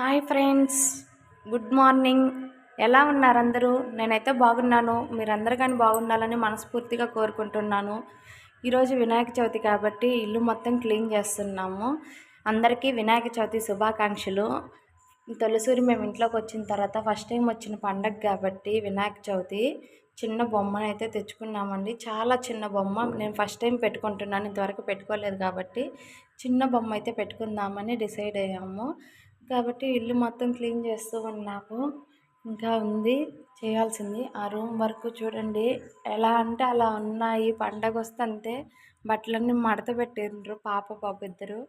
Hi friends good morning ఎలా ఉన్నారు అందరూ? నేనైతే బాగున్నాను. మీరందరూ కానీ బాగుండాలని మనస్ఫూర్తిగా కోరుకుంటున్నాను. ఈరోజు వినాయక చవితి కాబట్టి ఇల్లు మొత్తం క్లీన్ చేస్తున్నాము. అందరికీ వినాయక చవితి శుభాకాంక్షలు. తొలిసూరి మేము ఇంట్లోకి వచ్చిన తర్వాత ఫస్ట్ టైం వచ్చిన పండగ కాబట్టి వినాయక చవితి చిన్న బొమ్మను అయితే తెచ్చుకున్నామండి. చాలా చిన్న బొమ్మ. నేను ఫస్ట్ టైం పెట్టుకుంటున్నాను. ఇంతవరకు పెట్టుకోలేదు కాబట్టి చిన్న బొమ్మ అయితే పెట్టుకుందామని డిసైడ్ అయ్యాము. కాబట్టి ఇల్లు మొత్తం క్లీన్ చేస్తూ ఉన్నాము. ఇంకా ఉంది చేయాల్సింది. ఆ రూమ్ వరకు చూడండి. ఎలా అంటే అలా ఉన్నాయి. పండగ వస్తే అంతే. బట్టలన్నీ మడత పెట్టిండ్రు పాప పాప ఇద్దరు.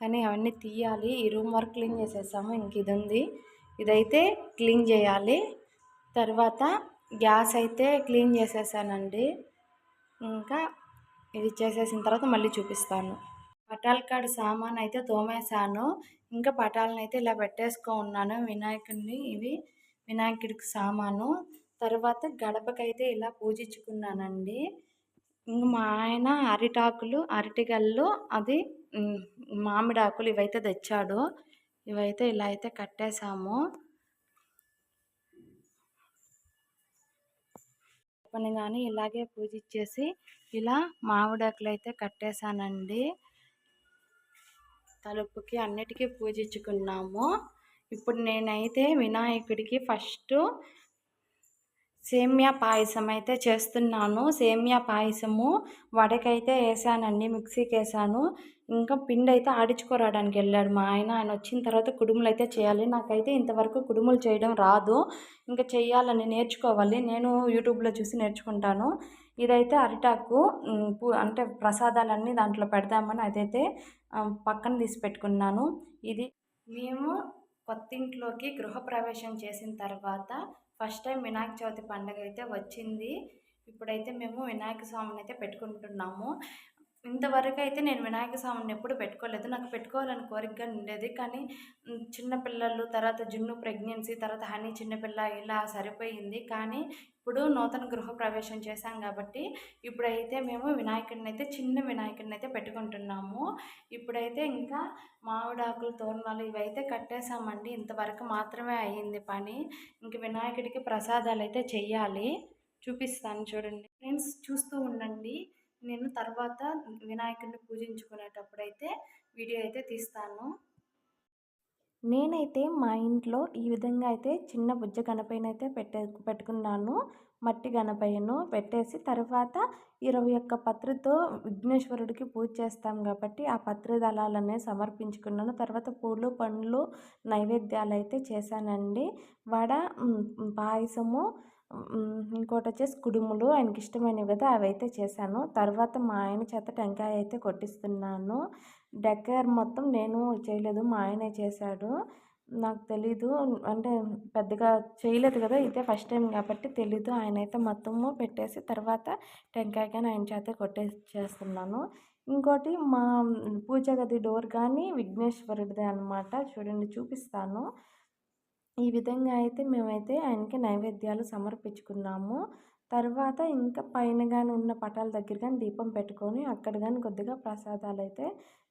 కానీ అవన్నీ తీయాలి. ఈ రూమ్ వర్క్ క్లీన్ చేసేసాము. ఇంక ఇది ఉంది. ఇదైతే క్లీన్ చేయాలి. తర్వాత గ్యాస్ అయితే క్లీన్ చేసేసానండి. ఇంకా ఇది చేసేసిన తర్వాత మళ్ళీ చూపిస్తాను. పటాల కాడ సామాన్ అయితే తోమేశాను. ఇంకా పటాలను అయితే ఇలా పెట్టేసుకో ఉన్నాను. వినాయకుడిని ఇవి వినాయకుడికి సామాను. తర్వాత గడపకైతే ఇలా పూజించుకున్నానండి. ఇంక మా ఆయన అరిటాకులు అరటిగల్లు అది మామిడాకులు ఇవైతే తెచ్చాడు. ఇవైతే ఇలా అయితే కట్టేశాము. పని కానీ ఇలాగే పూజించేసి ఇలా మామిడాకులు అయితే కట్టేశానండి. తలుపుకి అన్నిటికీ పూజించుకున్నాము. ఇప్పుడు నేనైతే వినాయకుడికి ఫస్ట్ సేమ్యా పాయసం అయితే చేస్తున్నాను. సేమ్యా పాయసము వడకైతే వేసానండి మిక్సీకి వేసాను. ఇంకా పిండి అయితే ఆడించుకోరాడానికి వెళ్ళాడు మా ఆయన. ఆయన వచ్చిన తర్వాత కుడుములు అయితే చేయాలి. నాకైతే ఇంతవరకు కుడుములు చేయడం రాదు. ఇంకా చేయాలని నేర్చుకోవాలి. నేను యూట్యూబ్లో చూసి నేర్చుకుంటాను. ఇదైతే అరిటాకు అంటే ప్రసాదాలన్నీ దాంట్లో పెడదామని అదైతే పక్కన తీసి పెట్టుకున్నాను. ఇది మేము కొత్త ఇంట్లోకి గృహప్రవేశం చేసిన తర్వాత ఫస్ట్ టైం వినాయక చవితి పండుగ అయితే వచ్చింది. ఇప్పుడైతే మేము వినాయక స్వామిని అయితే పెట్టుకుంటున్నాము. ఇంతవరకు అయితే నేను వినాయక స్వామిని ఎప్పుడు పెట్టుకోలేదు. నాకు పెట్టుకోవాలని కోరికగా ఉండేది. కానీ చిన్నపిల్లలు తర్వాత జున్ను ప్రెగ్నెన్సీ తర్వాత హనీ చిన్నపిల్ల ఇలా సరిపోయింది. కానీ ఇప్పుడు నూతన గృహప్రవేశం చేశాం కాబట్టి ఇప్పుడైతే మేము వినాయకుడిని అయితే చిన్న వినాయకుడిని అయితే పెట్టుకుంటున్నాము. ఇప్పుడైతే ఇంకా మామిడాకులు తోరణాలు ఇవైతే కట్టేశామండి. ఇంతవరకు మాత్రమే అయ్యింది పని. ఇంక వినాయకుడికి ప్రసాదాలు అయితే చెయ్యాలి. చూపిస్తాను చూడండి. ఫ్రెండ్స్ చూస్తూ ఉండండి. నేను తర్వాత వినాయకుడిని పూజించుకునేటప్పుడైతే వీడియో అయితే తీస్తాను. నేనైతే మా ఇంట్లో ఈ విధంగా అయితే చిన్న బుజ్జ గణపైన పెట్టే పెట్టుకున్నాను. మట్టి గణపయ్యను పెట్టేసి తర్వాత ఇరవై ఒక్క పత్రితో విఘ్నేశ్వరుడికి పూజ చేస్తాం కాబట్టి ఆ పత్రి దళాలనే సమర్పించుకున్నాను. తర్వాత పూలు పండ్లు నైవేద్యాలు అయితే చేశానండి. వడ పాయసము ఇంకోటి వచ్చేసి కుడుములు ఆయనకి ఇష్టమైనవి కదా అవి అయితే చేశాను. తర్వాత మా ఆయన చేత టెంకాయ అయితే కొట్టిస్తున్నాను. డెక్కర్ మొత్తం నేను చేయలేదు మా ఆయనే చేశాడు. నాకు తెలీదు అంటే పెద్దగా చేయలేదు కదా ఇదే ఫస్ట్ టైం కాబట్టి తెలీదు. ఆయన అయితే మొత్తము పెట్టేసి తర్వాత టెంకాయ కానీ ఆయన చేత కొట్టేసేస్తున్నాను. ఇంకోటి మా పూజ గది డోర్ కానీ విఘ్నేశ్వరుడిదే అనమాట చూడండి చూపిస్తాను. ఈ విధంగా అయితే మేమైతే ఆయనకి నైవేద్యాలు సమర్పించుకున్నాము. తర్వాత ఇంకా పైన కానీ ఉన్న పటాల దగ్గర కానీ దీపం పెట్టుకొని అక్కడ కానీ కొద్దిగా ప్రసాదాలు అయితే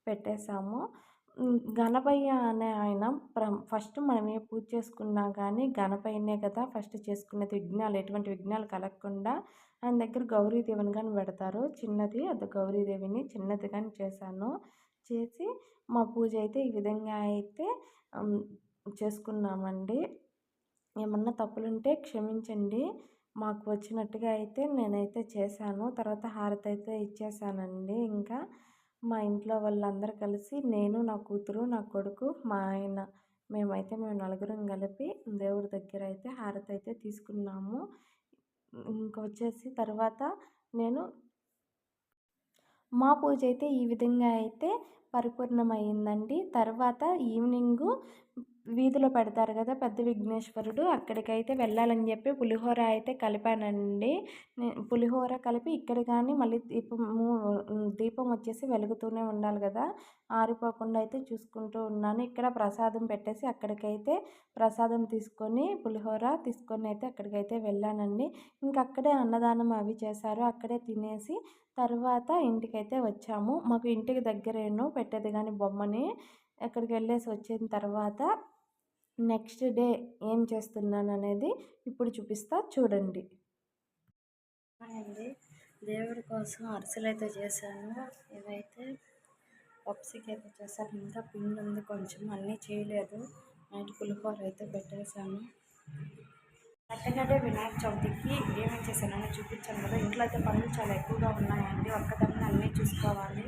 పెట్టేశాము. గణపయ్య అనే ఆయన ప్ర ఫస్ట్ మనం ఏ పూజ చేసుకున్నా కానీ గణపయ్యనే కదా ఫస్ట్ చేసుకునేది విఘ్నాలు ఎటువంటి విఘ్నాలు కలగకుండా ఆయన దగ్గర గౌరీదేవిని కానీ పెడతారు. చిన్నది అది గౌరీదేవిని చిన్నది కానీ చేశాను. చేసి మా పూజ అయితే ఈ విధంగా అయితే చేసుకున్నామండి. ఏమన్నా తప్పులుంటే క్షమించండి. మాకు వచ్చినట్టుగా అయితే నేనైతే చేశాను. తర్వాత హారతి అయితే ఇచ్చేసానండి ఇంకా మా ఇంట్లో వాళ్ళందరూ కలిసి నేను నా కూతురు నా కొడుకు మా ఆయన మేమైతే మేము నలుగురం కలిపి దేవుడి దగ్గర అయితే హారతి అయితే తీసుకున్నాము. ఇంకొచ్చేసి తర్వాత నేను మా పూజ అయితే ఈ విధంగా అయితే పరిపూర్ణమైందండి తర్వాత ఈవినింగు వీధిలో పెడతారు కదా పెద్ద విఘ్నేశ్వరుడు అక్కడికైతే వెళ్ళాలని చెప్పి పులిహోర అయితే కలిపానండి. పులిహోర కలిపి ఇక్కడ కానీ మళ్ళీ దీపము దీపం వచ్చేసి వెలుగుతూనే ఉండాలి కదా. ఆరిపోకుండా అయితే చూసుకుంటూ ఉన్నాను. ఇక్కడ ప్రసాదం పెట్టేసి అక్కడికైతే ప్రసాదం తీసుకొని పులిహోర తీసుకొని అయితే అక్కడికైతే వెళ్ళానండి. ఇంకా అక్కడే అన్నదానం అవి చేశారు. అక్కడే తినేసి తర్వాత ఇంటికైతే వచ్చాము. మాకు ఇంటికి దగ్గరేనో పెట్టేది కానీ బొమ్మని అక్కడికి వెళ్ళేసి వచ్చిన తర్వాత నెక్స్ట్ డే ఏం చేస్తున్నాను అనేది ఇప్పుడు చూపిస్తా చూడండి. అండి దేవుడి కోసం అరిసెలు అయితే చేశాను. ఇవైతే పప్సికి అయితే చేశాను. ఇంకా పిండి ఉంది కొంచెం అన్నీ చేయలేదు. నైట్ పులిహోర అయితే పెట్టేశాను. అట్టగడ్డే వినాయక చవితికి ఏమేమి చేశానని చూపించాను కదా. ఇంట్లో అయితే పనులు చాలా ఎక్కువగా ఉన్నాయండి. ఒక్కదాన్ని అన్నీ చూసుకోవాలి.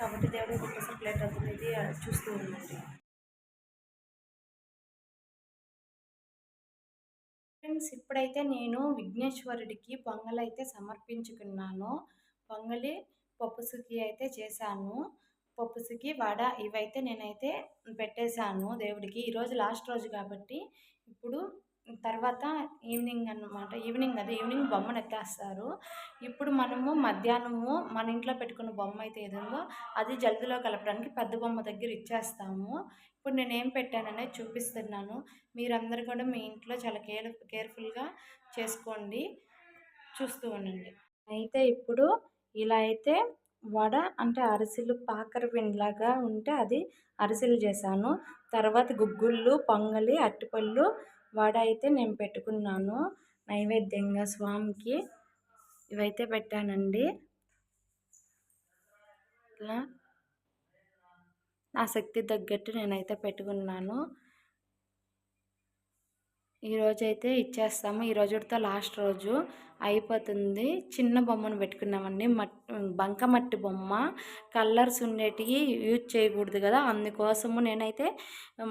కాబట్టి దేవుడికి ఒకసారి ప్లేట్ అవుతుంది చూస్తూ ఉండండి. ఫ్రెండ్స్ ఇప్పుడైతే నేను విఘ్నేశ్వరుడికి పొంగల్ అయితే సమర్పించుకున్నాను పొంగలి పప్పుసుకి అయితే చేశాను. పప్పుసుకి వడ ఇవైతే నేనైతే పెట్టేశాను దేవుడికి. ఈరోజు లాస్ట్ రోజు కాబట్టి ఇప్పుడు తర్వాత ఈవినింగ్ అనమాట ఈవినింగ్ అది ఈవినింగ్ బొమ్మను ఎత్తేస్తారు. ఇప్పుడు మనము మధ్యాహ్నము మన ఇంట్లో పెట్టుకున్న బొమ్మ అయితే ఏదో అది జల్దిలో కలపడానికి పెద్ద బొమ్మ దగ్గర ఇచ్చేస్తాము. ఇప్పుడు నేను ఏం పెట్టాననేది చూపిస్తున్నాను. మీరందరూ కూడా మీ ఇంట్లో చాలా కేర్ కేర్ఫుల్గా చేసుకోండి. చూస్తూ ఉండండి. అయితే ఇప్పుడు ఇలా అయితే వడ అంటే అరిసెలు పాకర పిండిలాగా ఉంటే అది అరిసెలు చేశాను. తర్వాత గుగ్గుళ్ళు పొంగలి అరటిపళ్ళు వడ అయితే నేను పెట్టుకున్నాను. నైవేద్యంగా స్వామికి ఇవైతే పెట్టానండి. ఇట్లా నా శక్తి తగ్గట్టు నేనైతే పెట్టుకున్నాను. ఈరోజైతే ఇచ్చేస్తాము. ఈ రోజుతో లాస్ట్ రోజు అయిపోతుంది. చిన్న బొమ్మను పెట్టుకున్నామండి. మట్టి బంకమట్టి బొమ్మ. కలర్స్ ఉండేటివి యూజ్ చేయకూడదు కదా. అందుకోసము నేనైతే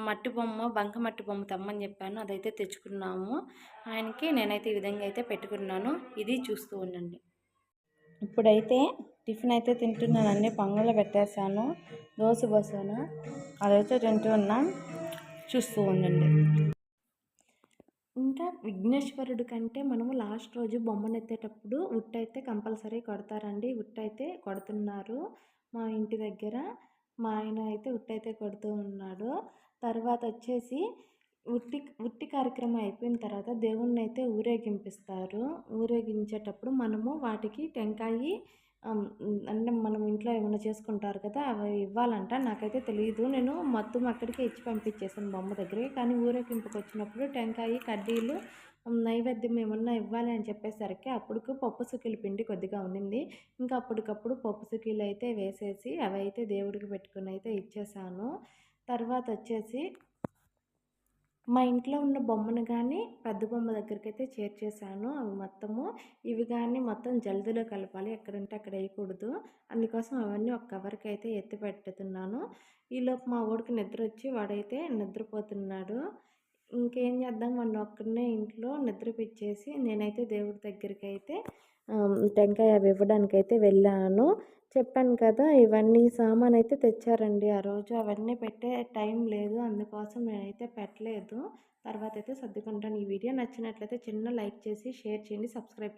మట్టి బొమ్మ బంకమట్టి బొమ్మ తెమ్మని చెప్పాను. అదైతే తెచ్చుకున్నాము. ఆయనకి నేనైతే ఈ విధంగా అయితే పెట్టుకున్నాను. ఇది చూస్తూ ఉండండి. ఇప్పుడైతే టిఫిన్ అయితే తింటున్నాను అన్ని పొంగలు పెట్టేశాను. దోశ బోసాను అదైతే తింటూ ఉన్నాను చూస్తూ ఉండండి. ఇంకా విఘ్నేశ్వరుడు కంటే మనము లాస్ట్ రోజు బొమ్మను ఎత్తేటప్పుడు కంపల్సరీ కొడతారండి. ఉట్టయితే కొడుతున్నారు మా ఇంటి దగ్గర. మా ఆయన అయితే ఉట్టయితే కొడుతూ ఉన్నాడు. తర్వాత వచ్చేసి ఉట్టి ఉట్టి కార్యక్రమం అయిపోయిన తర్వాత దేవుణ్ణి అయితే ఊరేగింపిస్తారు. ఊరేగించేటప్పుడు మనము వాటికి టెంకాయి అంటే మనం ఇంట్లో ఏమైనా చేసుకుంటారు కదా అవి ఇవ్వాలంట. నాకైతే తెలియదు నేను మొత్తం అక్కడికే ఇచ్చి పంపించేసాను బొమ్మ దగ్గరే. కానీ ఊరేగింపుకి వచ్చినప్పుడు టెంకాయ కడ్డీలు నైవేద్యం ఏమన్నా ఇవ్వాలి అని చెప్పేసరికి అప్పుడుకు పప్పు సుఖీల పిండి కొద్దిగా ఉండింది. ఇంకా అప్పటికప్పుడు పప్పు సుఖీలు అయితే వేసేసి అవి అయితే దేవుడికి పెట్టుకుని అయితే ఇచ్చేసాను. తర్వాత వచ్చేసి మా ఇంట్లో ఉన్న బొమ్మను కానీ పెద్ద బొమ్మ దగ్గరికి అయితే చేర్చేసాను అవి మొత్తము ఇవి కానీ మొత్తం జల్దీలో కలపాలి. ఎక్కడంటే అక్కడ వేయకూడదు. అందుకోసం అవన్నీ ఒక కవర్కి అయితే ఎత్తి పెట్టుతున్నాను ఈలోపు మా ఊడికి నిద్ర వచ్చి వాడైతే నిద్రపోతున్నాడు. ఇంకేం చేద్దాం మొన్న ఒక్కడనే ఇంట్లో నిద్రపిచ్చేసి నేనైతే దేవుడి దగ్గరికి అయితే టెంకాయ అవి ఇవ్వడానికి అయితే వెళ్ళాను. చెప్పాను కదా ఇవన్నీ సామాన్ అయితే తెచ్చారండి. ఆ రోజు అవన్నీ పెట్టే టైం లేదు. అందుకోసం నేనైతే పెట్టలేదు. తర్వాత అయితే సర్దుకుంటాను. ఈ వీడియో నచ్చినట్లయితే చిన్న లైక్ చేసి షేర్ చేయండి సబ్స్క్రైబ్